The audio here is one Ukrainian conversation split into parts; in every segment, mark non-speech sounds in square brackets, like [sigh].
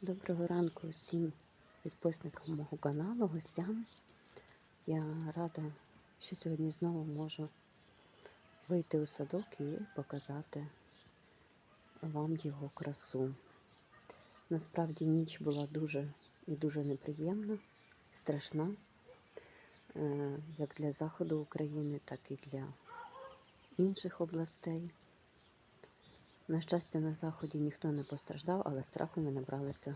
Доброго ранку всім підписникам мого каналу, гостям. Я рада, що сьогодні знову можу вийти у садок і показати вам його красу. Насправді ніч була дуже і дуже неприємна, страшна, е, як для заходу України, так і для інших областей. На щастя, на заході ніхто не постраждав, але страху ми набралися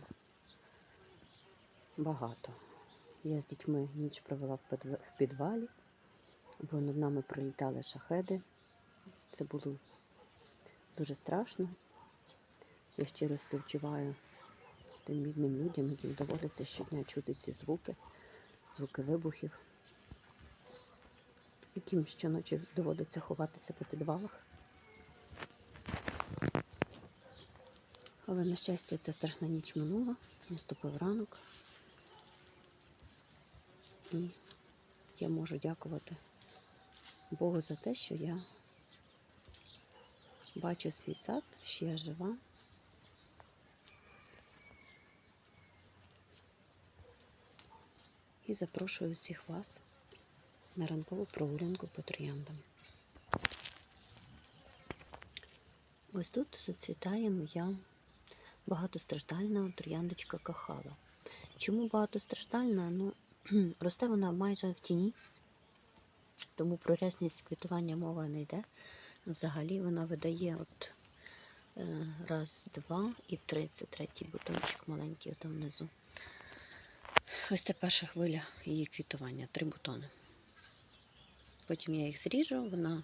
багато. Я з дітьми ніч провела в підвалі, бо над нами пролітали шахеди. Це було дуже страшно. Я щиро співчуваю тим бідним людям, яким доводиться щодня чути ці звуки, звуки вибухів, яким щоночі доводиться ховатися по підвалах. Але, на щастя, ця страшна ніч минула, наступив ранок. І я можу дякувати Богу за те, що я бачу свій сад, що я жива. І запрошую всіх вас на ранкову прогулянку по трояндам. Ось тут зацвітає моя багатостраждальна трояндочка кахала. Чому багатостраждальна? Ну, [clears throat] росте вона майже в тіні, тому про рясність квітування мова не йде. Взагалі вона видає от е, раз, два і три. Це третій бутончик маленький там внизу. Ось це перша хвиля її квітування, три бутони. Потім я їх зріжу, вона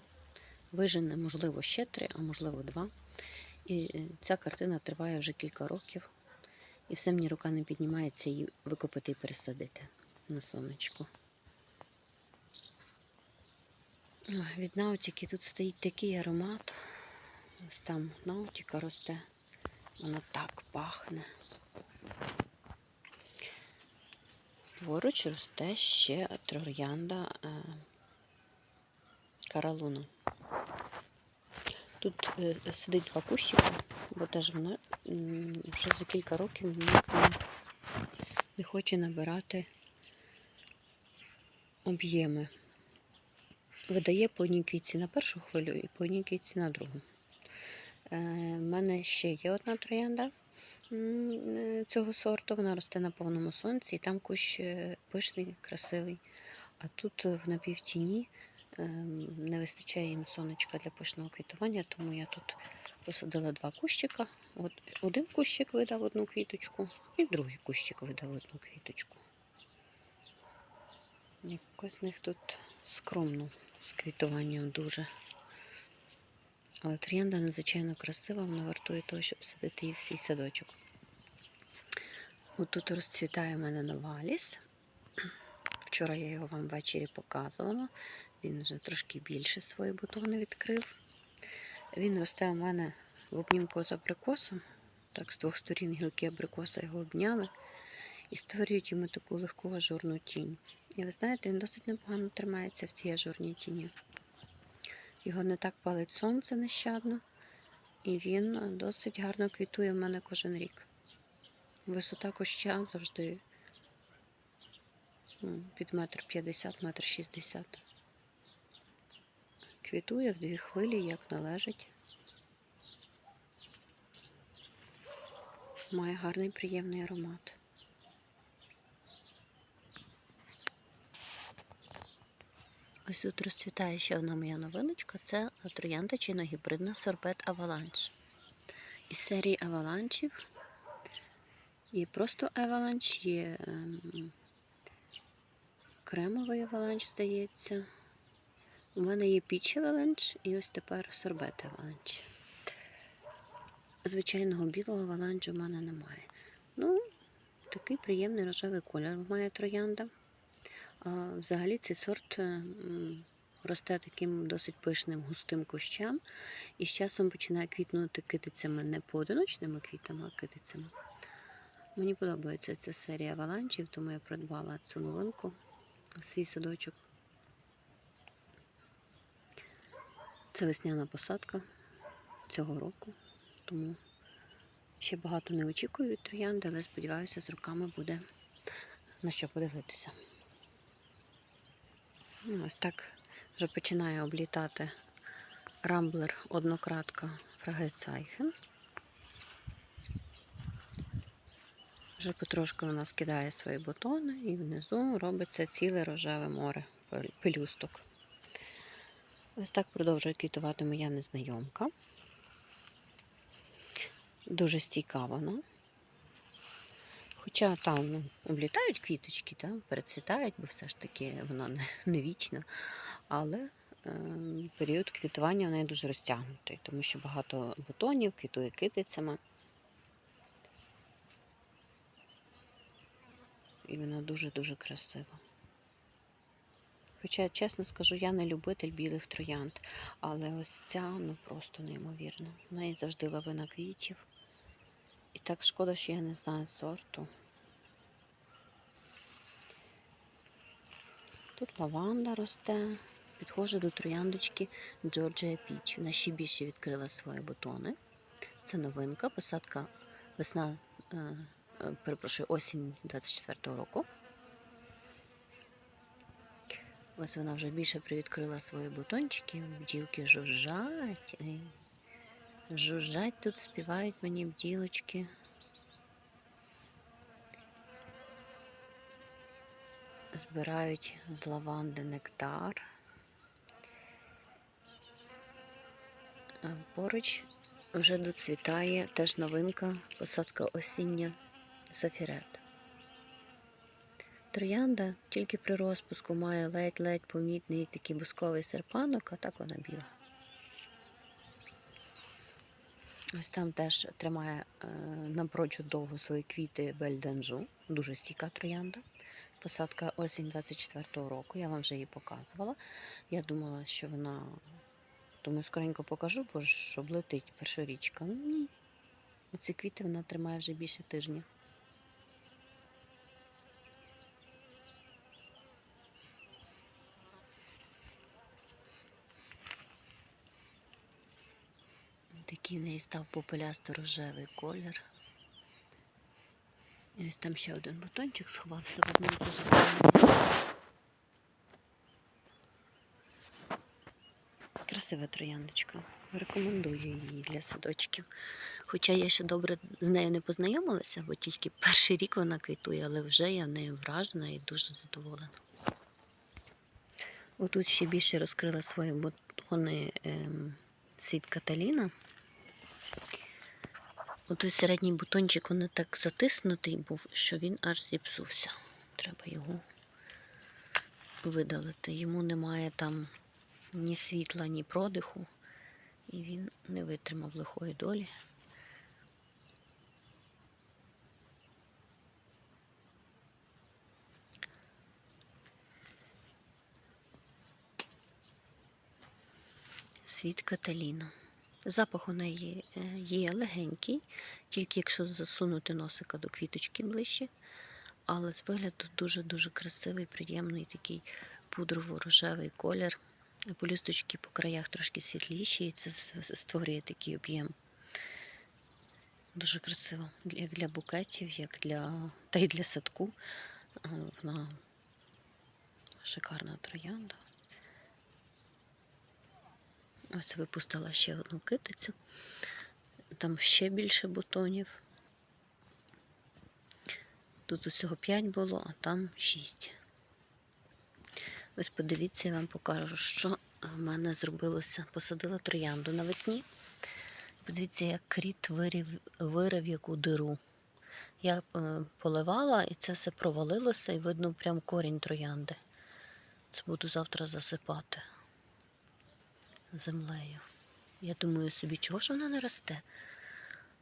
вижене, можливо, ще три, а можливо, два. І ця картина триває вже кілька років. І все мені рука не піднімається її викопати і пересадити на сонечку. Від наутіки тут стоїть такий аромат. Ось там наутіка росте. Воно так пахне. Поруч росте ще троянда е, каралуна. Тут е, сидить два кущика, бо теж вона вже за кілька років ніяк не, хоче набирати об'єми. Видає по одній квітці на першу хвилю і по одній квітці на другу. У мене ще є одна троянда е, цього сорту. Вона росте на повному сонці, і там кущ е, пишний, красивий. А тут е, в напівтіні не вистачає їм сонечка для пишного квітування, тому я тут посадила два кущика. От один кущик видав одну квіточку, і другий кущик видав одну квіточку. Якось в них тут скромно з квітуванням дуже. Але троянда надзвичайно красива, вона вартує того, щоб садити її в свій садочок. От тут розцвітає в мене новаліс. Вчора я його вам ввечері показувала. Він вже трошки більше свої бутони відкрив. Він росте у мене в обнімку з абрикосом. Так, з двох сторін гілки абрикоса його обняли і створюють йому таку легку ажурну тінь. І ви знаєте, він досить непогано тримається в цій ажурній тіні. Його не так палить сонце нещадно, і він досить гарно квітує в мене кожен рік. Висота куща завжди ну, під метр п'ятдесят, метр шістдесят. Квітує в дві хвилі, як належить. Має гарний приємний аромат. Ось тут розцвітає ще одна моя новиночка. Це троянда чиногібридна сорбет Аваланч. Із серії аваланчів є просто аваланч, є ем, кремовий аваланч, здається. У мене є піч аваланч і ось тепер сорбет аваланч. Звичайного білого аваланчу в мене немає. Ну, такий приємний рожевий колір має троянда. А, Взагалі цей сорт росте таким досить пишним густим кущам і з часом починає квітнути китицями не поодиночними квітами, а китицями. Мені подобається ця серія аваланчів, тому я придбала цю новинку свій садочок. Це весняна посадка цього року, тому Ще багато не очікую від троянди, але сподіваюся, з руками буде на що подивитися. Ну, Ось так вже починає облітати рамблер однократка Фрагецайхен. Вже потрошки вона скидає свої бутони і внизу робиться ціле рожеве море пелюсток. Ось так продовжує квітувати моя незнайомка. Дуже стійка вона. Хоча там ну, облітають квіточки, там, перецвітають, бо все ж таки вона не, не вічна. Але е, період квітування в неї дуже розтягнутий, тому що багато бутонів, квітує китицями. І вона дуже-дуже красива. Хоча, чесно скажу, я не любитель білих троянд, але ось ця ну просто неймовірна. В неї завжди лавина квітів. І так шкода, що я не знаю сорту. Тут лаванда росте. Підходжу до трояндочки Georgia Peach. Вона ще більше відкрила свої бутони. Це новинка, посадка весна, е, е, перепрошую, осінь 24-го року. Ось вона вже більше привідкрила свої бутончики, бджілки жужжать. Жужжать тут, співають мені бджілочки. Збирають з лаванди нектар. А Поруч вже доцвітає теж новинка, посадка осіння сафірет. Троянда тільки при розпуску має ледь-ледь помітний такий бусковий серпанок, а так вона біла. Ось там теж тримає е, напрочуд довго свої квіти бельданжу, дуже стійка троянда. Посадка осінь 24-го року, я вам вже її показувала. Я думала, що вона, думаю, скоренько покажу, бо ж облетить першорічка. Ні. Оці квіти вона тримає вже більше тижня. В неї став попелясто-рожевий колір. І ось там ще один бутончик сховався в одному кузові. Красива трояндочка. Рекомендую її для садочків. Хоча я ще добре з нею не познайомилася, бо тільки перший рік вона квітує, але вже я в нею вражена і дуже задоволена. Отут ще більше розкрила свої бутони ем, світ Каталіна. Отой середній бутончик він так затиснутий був, що він аж зіпсувся. Треба його видалити. Йому немає там ні світла, ні продиху, і він не витримав лихої долі. Світ Каталіна. Запах у неї е, є легенький, тільки якщо засунути носика до квіточки ближче. Але з вигляду дуже-дуже красивий, приємний такий пудрово-рожевий колір. Полісточки по краях трошки світліші, і це створює такий об'єм. Дуже красиво. Як для букетів, як для та й для садку. Е, Вона шикарна троянда. Ось випустила ще одну китицю. Там ще більше бутонів. Тут усього 5 було, а там 6. Ось подивіться, я вам покажу, що в мене зробилося. Посадила троянду навесні. Подивіться, як кріт вирів, вирив яку диру. Я е, поливала і це все провалилося, і видно прям корінь троянди. Це буду завтра засипати землею. Я думаю собі, чого ж вона не росте?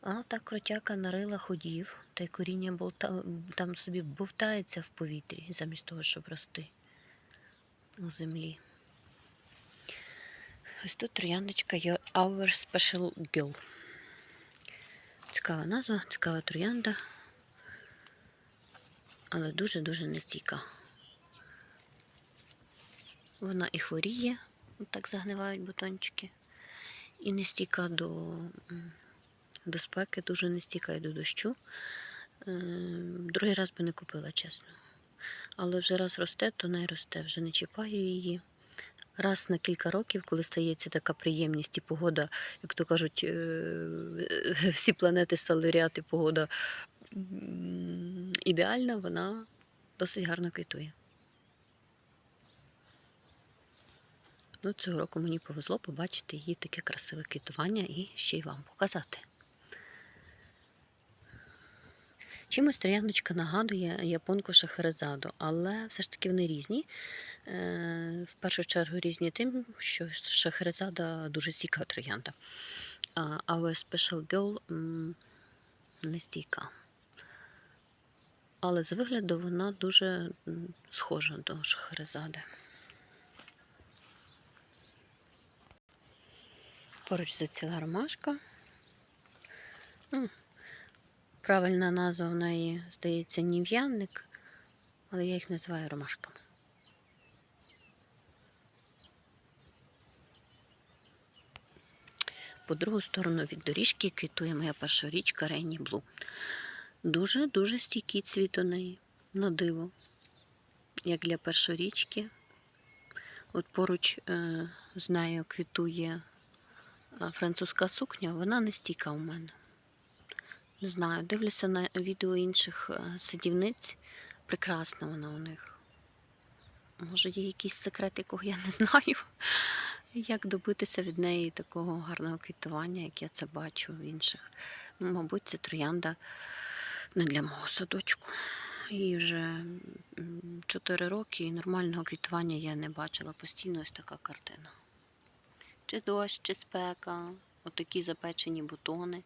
А та кротяка нарила ходів, та й коріння болта... там собі бовтається в повітрі, замість того, щоб рости у землі. Ось тут трояндочка є Our Special Girl. Цікава назва, цікава троянда, але дуже-дуже нестійка. Вона і хворіє, так загнивають бутончики, і не стійка до до спеки, дуже не стікає до дощу. Е, Другий раз би не купила, чесно. Але вже раз росте, то не росте, вже не чіпаю її. Раз на кілька років, коли стається така приємність і погода, як то кажуть, е, всі планети стали ряд, і погода ідеальна, вона досить гарно квітує. Ну, цього року мені повезло побачити її таке красиве квітування і ще й вам показати. Чимось трояндочка нагадує японку шахерезаду, але все ж таки вони різні. Е, В першу чергу різні тим, що шахерезада дуже стійка троянда. А Special Girl не стійка. Але з вигляду вона дуже схожа до шахерезади. Поруч заціла ромашка. М, Правильна назва в неї, здається, нів'янник, але я їх називаю ромашками. По другу сторону від доріжки квітує моя перша річка Рейні Блу. Дуже-дуже стійкий цвіт у неї, на диво, як для першорічки. От поруч е, з нею квітує французька сукня, вона не стійка у мене. Не знаю, дивлюся на відео інших е, садівниць. Прекрасна вона у них. Може, є якийсь секрет, якого я не [laughs] знаю. Як добитися від неї такого гарного квітування, як я це бачу в інших. Ну, мабуть, це троянда не для мого садочку. Їй вже 4 роки і нормального квітування я не бачила. Постійно ось така картина. Чи дощ, чи спека, отакі запечені бутони.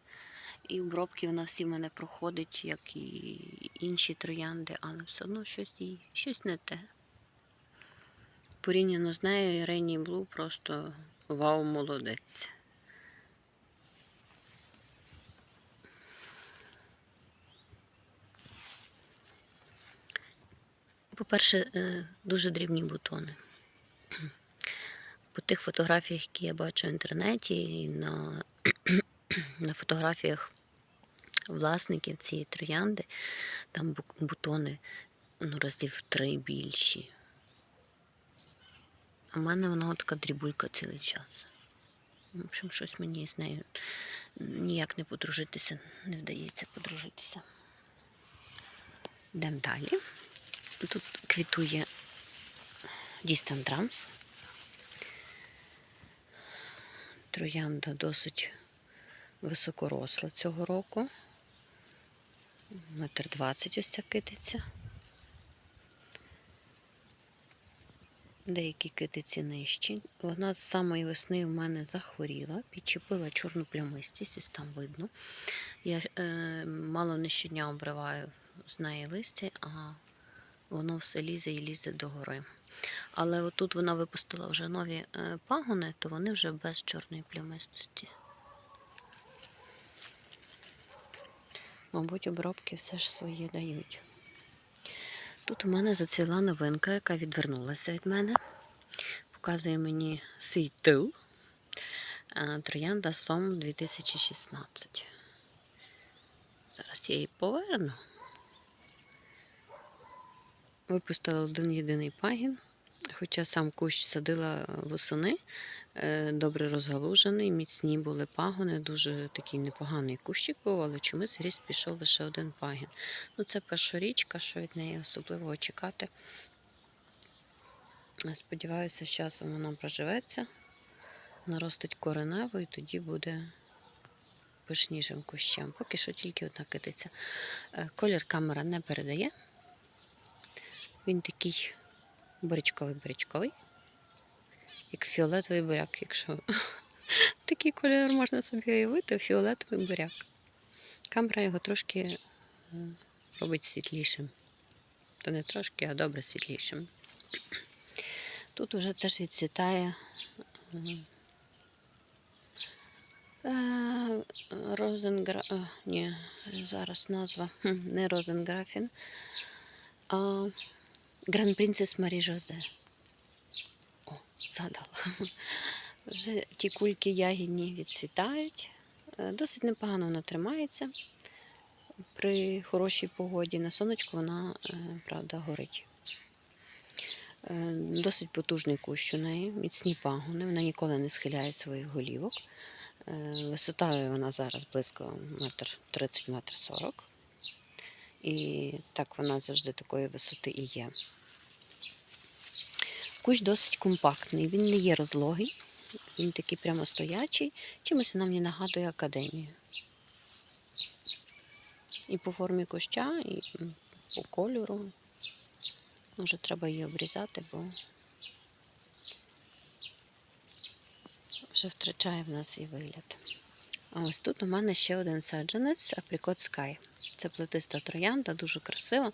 І обробки вона всі в мене проходить, як і інші троянди, але все одно щось їй, щось не те. Порівняно з нею Рейні Блу просто вау, молодець. По-перше, е, дуже дрібні бутони. По тих фотографіях, які я бачу в інтернеті, і на, [clears throat] на фотографіях власників цієї троянди, там бутони ну, разів три більші. А в мене вона така дрібулька цілий час. В общем, щось мені з нею ніяк не подружитися, не вдається подружитися. Йдемо далі. Тут квітує Distant Троянда досить високоросла цього року. Метр двадцять ось ця китиця. Деякі китиці нижчі. Вона з самої весни в мене захворіла, підчепила чорну плямистість, ось там видно. Я е, мало не щодня обриваю з неї листя, а воно все лізе і лізе догори. Але отут вона випустила вже нові е, пагони, то вони вже без чорної плямистості. Мабуть, обробки все ж свої дають. Тут у мене зацвіла новинка, яка відвернулася від мене. Показує мені свій тил. Е, Троянда Сом 2016. Зараз я її поверну. Випустила один єдиний пагін, хоча сам кущ садила восени, е, добре розгалужений, міцні були пагони, дуже такий непоганий кущик був, але чомусь ріс пішов лише один пагін. Ну, це першорічка, що від неї особливого чекати. Сподіваюся, з часом вона проживеться, наростить коренево і тоді буде пишнішим кущем. Поки що тільки одна китиця. Е, Колір камера не передає. Він такий бурячковий-бурячковий, як фіолетовий буряк, якщо [laughs] такий кольор можна собі уявити, фіолетовий буряк. Камера його трошки е, робить світлішим. Та не трошки, а добре світлішим. Тут уже теж відцвітає е, е, Розенгра... Ні, зараз назва. [laughs] Не Розенграфін, а Гран Принцес Марі Жозе. О, згадала. [laughs] Вже ті кульки ягідні відцвітають. Е, Досить непогано вона тримається. При хорошій погоді на сонечку вона, е, правда, горить. Е, Досить потужний кущ у неї, міцні пагони, вона ніколи не схиляє своїх голівок. Висотою вона зараз близько метр 30 метр 40. І так вона завжди такої висоти і є. Кущ досить компактний, він не є розлогий, він такий прямо стоячий, чимось вона мені нагадує академію. І по формі куща, і по кольору. Може, треба її обрізати, бо вже втрачає в нас свій вигляд. А ось тут у мене ще один саджанець Apricot Sky. Це плетиста троянда, дуже красива.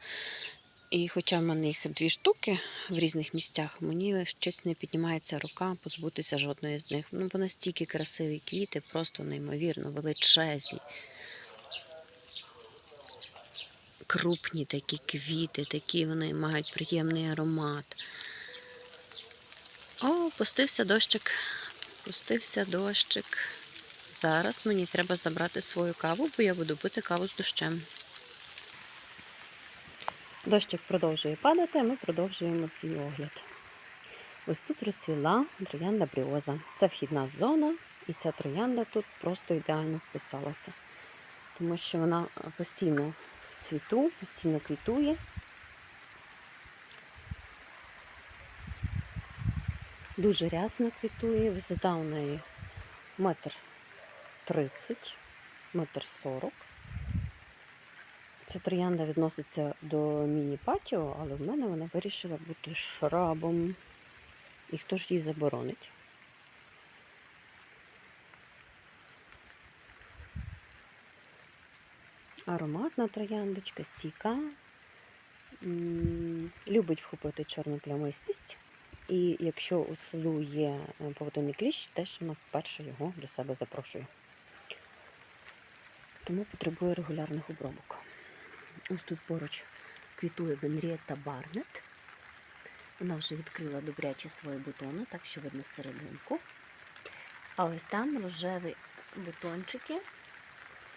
І хоча в мене їх дві штуки в різних місцях, мені щось не піднімається рука позбутися жодної з них. Ну, бо настільки красиві квіти, просто неймовірно, величезні. Крупні такі квіти, такі вони мають приємний аромат. О, пустився дощик. Пустився дощик. Зараз мені треба забрати свою каву, бо я буду пити каву з дощем. Дощик продовжує падати, ми продовжуємо свій огляд. Ось тут розцвіла троянда бріоза. Це вхідна зона, і ця троянда тут просто ідеально вписалася. Тому що вона постійно в цвіту, постійно квітує. Дуже рясно квітує, висота у неї метр тридцять, метр сорок. Ця троянда відноситься до міні-патіо, але в мене вона вирішила бути шрабом. І хто ж її заборонить? Ароматна трояндочка, стійка. Любить вхопити чорну плямистість. І якщо у саду є е, поводинний кліщ, теж вона вперше його до себе запрошує. Тому потребує регулярних обробок. Ось тут поруч квітує Генрієта Барнет. Вона вже відкрила добряче свої бутони, так що видно серединку. А ось там рожеві бутончики.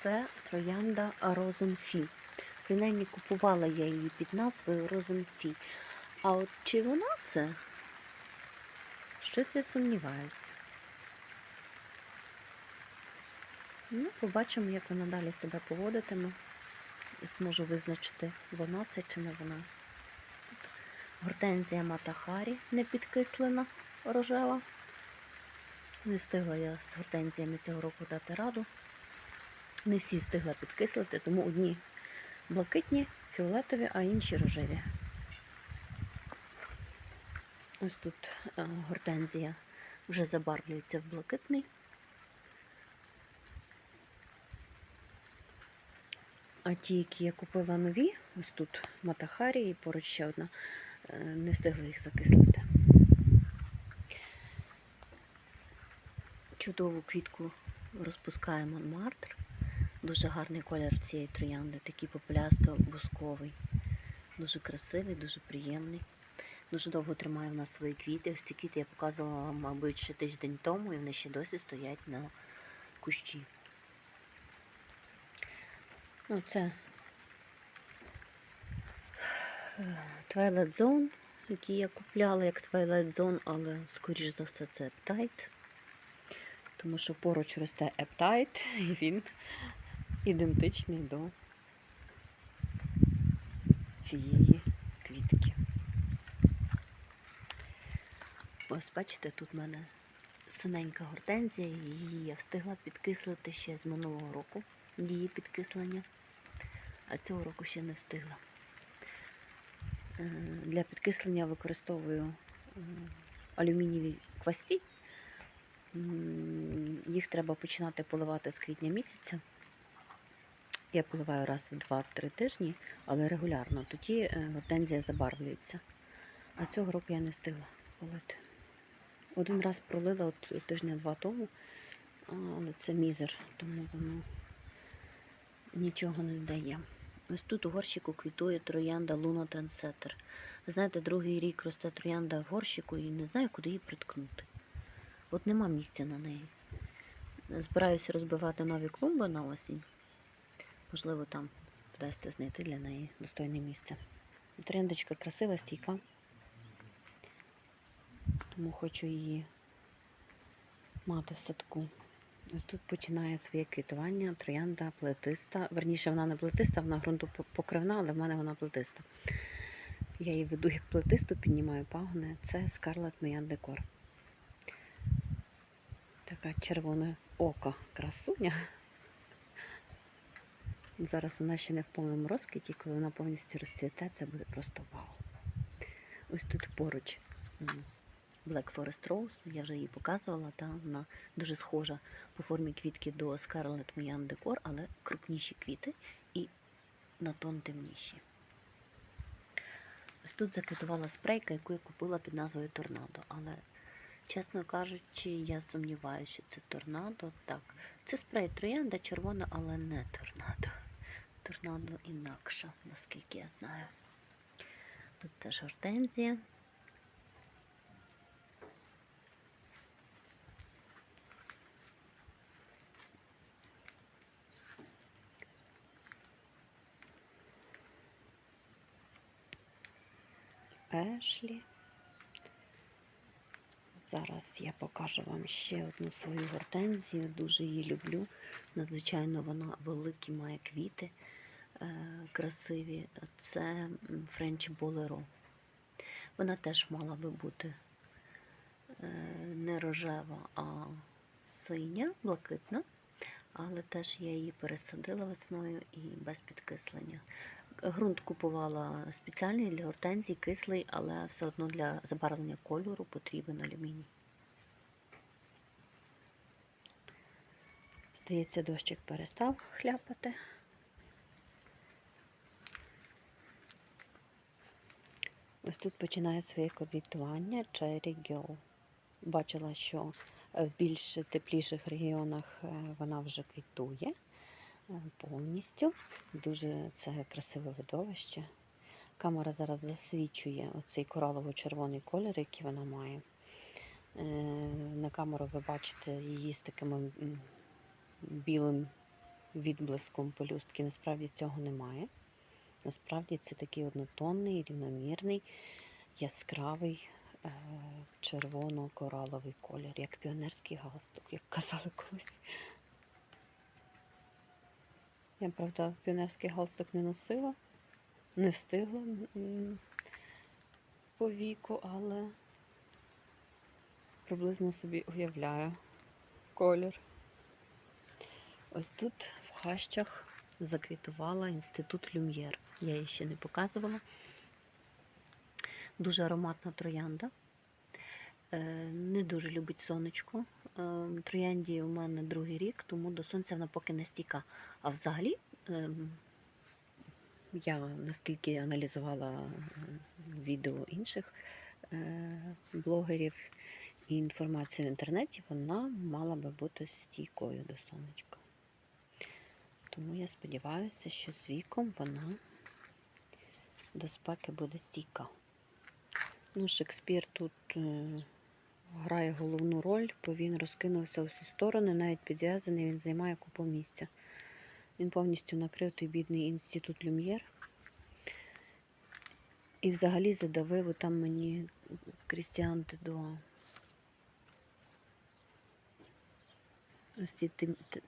Це троянда Розенфі. Принаймні купувала я її під назвою Розенфі. А от чи вона це? Щось я сумніваюся. Ну, побачимо, як вона далі себе поводитиме. І зможу визначити, вона це чи не вона. Гортензія Матахарі не підкислена, рожева. Не встигла я з гортензіями цього року дати раду. Не всі встигла підкислити, тому одні блакитні, фіолетові, а інші рожеві. Ось тут е, гортензія вже забарвлюється в блакитний. А ті, які я купила нові, ось тут Матахарі і поруч ще одна, е, не встигла їх закислити. Чудову квітку розпускає Монмартр. Дуже гарний колір цієї троянди, такий популясто-бусковий. Дуже красивий, дуже приємний. Дуже довго тримає в нас свої квіти. Ось ці квіти я показувала, мабуть, ще тиждень тому, і вони ще досі стоять на кущі. Ну, це е, Twilight Zone, який я купляла як Twilight Zone, але, скоріш за все, це Eptide. Тому що поруч росте Eptide, і він ідентичний до цієї квітки. Ось бачите, тут в мене синенька гортензія, її я встигла підкислити ще з минулого року, її підкислення, а цього року ще не встигла. Е, Для підкислення використовую е, алюмінієві квасті. Їх треба починати поливати з квітня місяця. Я поливаю раз в 2-3 тижні, але регулярно. Тоді е, гортензія забарвлюється. А цього року я не встигла полити. Один раз пролила от тижня-два тому, але це мізер, тому воно нічого не дає. Ось тут у горщику квітує троянда Луна Трансетер. Знаєте, другий рік росте троянда в горщику і не знаю, куди її приткнути. От нема місця на неї. Збираюся розбивати нові клумби на осінь. Можливо, там вдасться знайти для неї достойне місце. Трояндочка красива, стійка. Тому хочу її мати в садку. Тут починає своє квітування троянда плетиста. Верніше, вона не плетиста, вона ґрунтопокривна, але в мене вона плетиста. Я її веду як плетисту, піднімаю пагони. Це Scarlet Mayan Decor. Така червона ока красуня. Зараз вона ще не в повному розквіті, коли вона повністю розцвіте, це буде просто вау. Ось тут поруч Black Forest Rose, я вже її показувала, та вона дуже схожа по формі квітки до Scarlet Mayan Decor, але крупніші квіти і на тон темніші. Ось тут заквітувала спрейка, яку я купила під назвою Торнадо. Але, чесно кажучи, я сумніваюся, що це торнадо. Так, це спрей троянда червона, але не торнадо. Торнадо інакша, наскільки я знаю. Тут теж гортензія. Ешлі. Зараз я покажу вам ще одну свою гортензію. Дуже її люблю. Надзвичайно вона великі, має квіти е, красиві. Це French Bolero. Вона теж мала би бути е, не рожева, а синя, блакитна. Але теж я її пересадила весною і без підкислення. Грунт купувала спеціальний для гортензій, кислий, але все одно для забарвлення кольору потрібен алюміній. Здається, дощик перестав хляпати. Ось тут починає своє квітування Cherry Girl. Бачила, що в більш тепліших регіонах е, вона вже квітує повністю. Дуже це красиве видовище. Камера зараз засвічує оцей коралово-червоний колір, який вона має. Е, На камеру ви бачите її з таким білим відблиском пелюстки. Насправді цього немає. Насправді це такий однотонний, рівномірний, яскравий е, червоно-кораловий колір, як піонерський галстук, як казали колись. Я, правда, піонерський галстук не носила, не встигла по віку, але приблизно собі уявляю колір. Ось тут в хащах заквітувала інститут Люм'єр. Я її ще не показувала. Дуже ароматна троянда. Е, Не дуже любить сонечко. Е, Троянді у мене другий рік, тому до сонця вона поки не стійка. А взагалі, ем, я наскільки аналізувала відео інших е, блогерів і інформацію в інтернеті, вона мала би бути стійкою до сонечка. Тому я сподіваюся, що з віком вона до спеки буде стійка. Ну, Шекспір тут грає головну роль, бо він розкинувся у всі сторони, навіть підв'язаний, він займає купу місця. Він повністю накрив той бідний інститут Люм'єр. І взагалі задавив там мені Крістіан Тедуа. Ось ці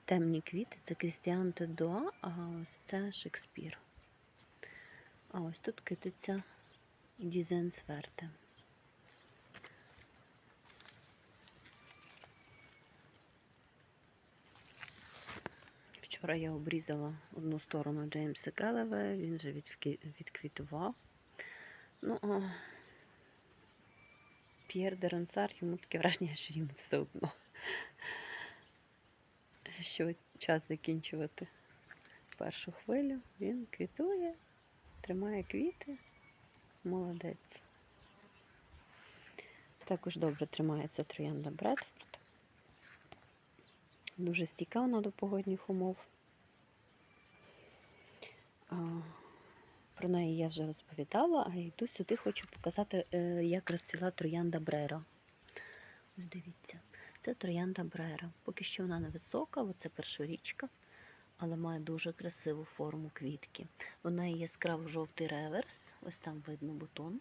темні квіти це Крістіан Тедуа, а ось це Шекспір. А ось тут кититься Дізен Вчора я обрізала одну сторону Джеймса Келлеве, він же відквітував. Ну, а П'єр де Ронсар, йому таке враження, що йому все одно. Що час закінчувати першу хвилю. Він квітує, тримає квіти. Молодець. Також добре тримається троянда Бредфорд. Дуже стійка вона до погодних умов. Про неї я вже розповідала, а йду сюди, хочу показати, е, як розцвіла троянда Брера. Ось дивіться. Це троянда Брера. Поки що вона невисока, оце першорічка, але має дуже красиву форму квітки. Вона є яскраво жовтий реверс, ось там видно бутон,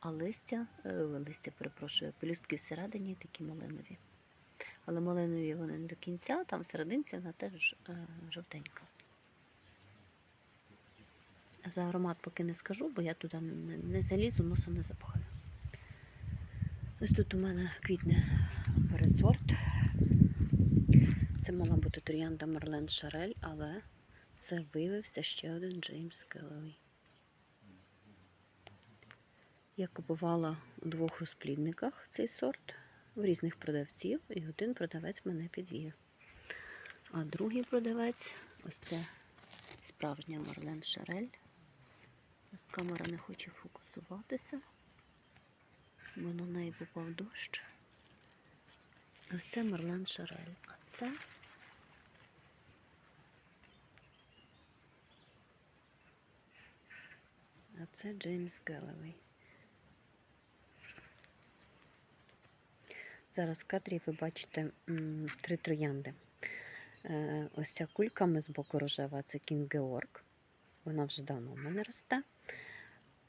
а листя, е, листя, перепрошую, пелюстки всередині такі малинові. Але малинові вони не до кінця, там всерединці вона теж е, жовтенька. За аромат поки не скажу, бо я туди не, залізу, носом не запахаю. Ось тут у мене квітне пересорт. Це мала бути троянда Марлен Шарель, але це виявився ще один Джеймс Келловий. Я купувала у двох розплідниках цей сорт в різних продавців, і один продавець мене підвів. А другий продавець ось це справжня Марлен Шарель. Камера не хоче фокусуватися, бо на неї попав дощ. Ось це Марлен Шарель. А це А це Джеймс Гелловей. Зараз в кадрі ви бачите три троянди. Е, ось ця кульками з боку рожева це Кінг Георг. Вона вже давно в мене росте.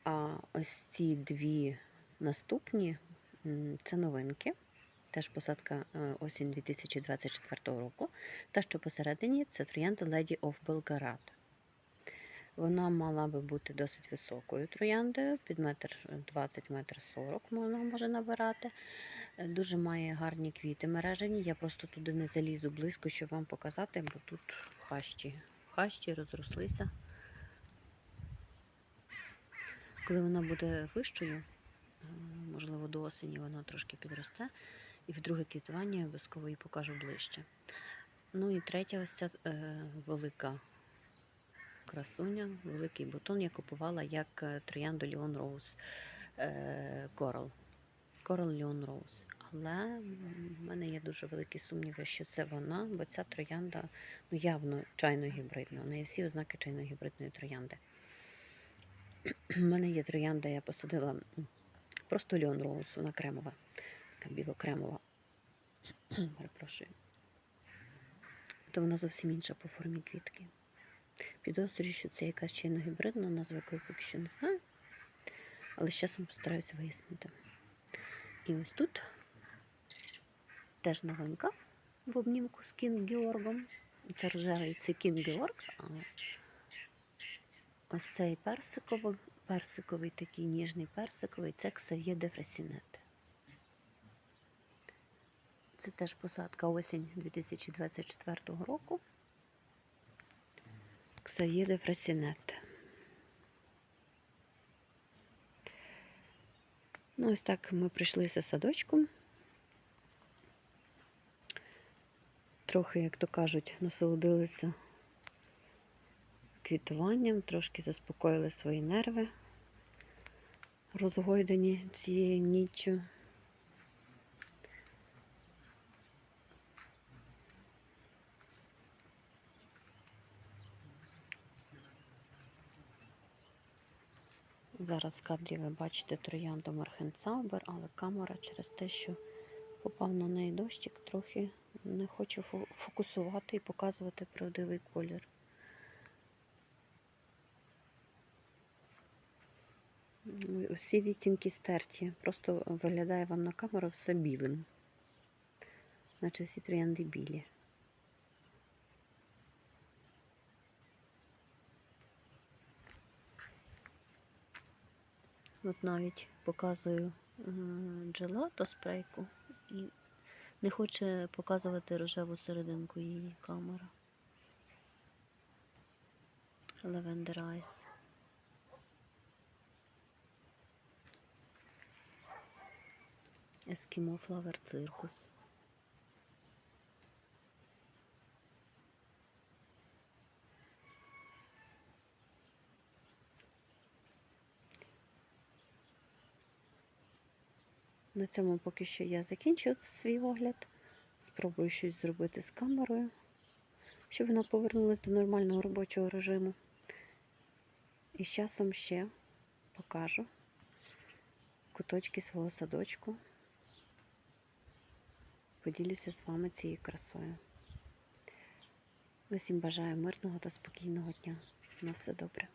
А ось ці дві наступні це новинки. Теж посадка е, осінь 2024 року. Та, що посередині, це троянда Lady of Belgorod. Вона мала би бути досить високою трояндою, під метр 20 метр 40 вона може набирати. Е, Дуже має гарні квіти мережені. Я просто туди не залізу близько, щоб вам показати, бо тут хащі. Хащі розрослися. Коли вона буде вищою, е, можливо, до осені вона трошки підросте. І в друге квітування я обов'язково її покажу ближче. Ну і третя ось ця е, велика красуня, великий бутон я купувала як е, троянду Ліон Роуз Корал. Корал Ліон Роуз. Але в мене є дуже великі сумніви, що це вона, бо ця троянда ну, явно чайно-гібридна. У неї всі ознаки чайно-гібридної троянди. У мене є троянда, я посадила просто Ліон Роуз, вона кремова, така білокремова. Перепрошую. То вона зовсім інша по формі квітки. Підозрюю, що це якась чайно-гібридна, назва якої поки що не знаю. Але з часом постараюся вияснити. І ось тут теж новинка в обнімку з Кінг Георгом. Це рожевий, це Кінг Георг, ось цей персиковий, персиковий такий ніжний персиковий, це Ксав'є де Фресінет. Це теж посадка осінь 2024 року. Ксав'є де Фресінет. Ну, ось так ми прийшлися садочком. Трохи, як то кажуть, насолодилися квітуванням, трошки заспокоїли свої нерви, розгойдені цією ніччю. Зараз в кадрі ви бачите троянду Мархенцаубер, але камера через те, що попав на неї дощик, трохи не хочу фокусувати і показувати правдивий колір. І Усі відтінки стерті. Просто виглядає вам на камеру все білим. Наче всі троянди білі. От навіть показую е, джелато спрейку і не хоче показувати рожеву серединку її камера. Lavender Eyes. Eskimo Flower Circus. На цьому поки що я закінчу свій огляд. Спробую щось зробити з камерою, щоб вона повернулася до нормального робочого режиму. І з часом ще покажу куточки свого садочку. Поділюся з вами цією красою. Усім бажаю мирного та спокійного дня. На все добре.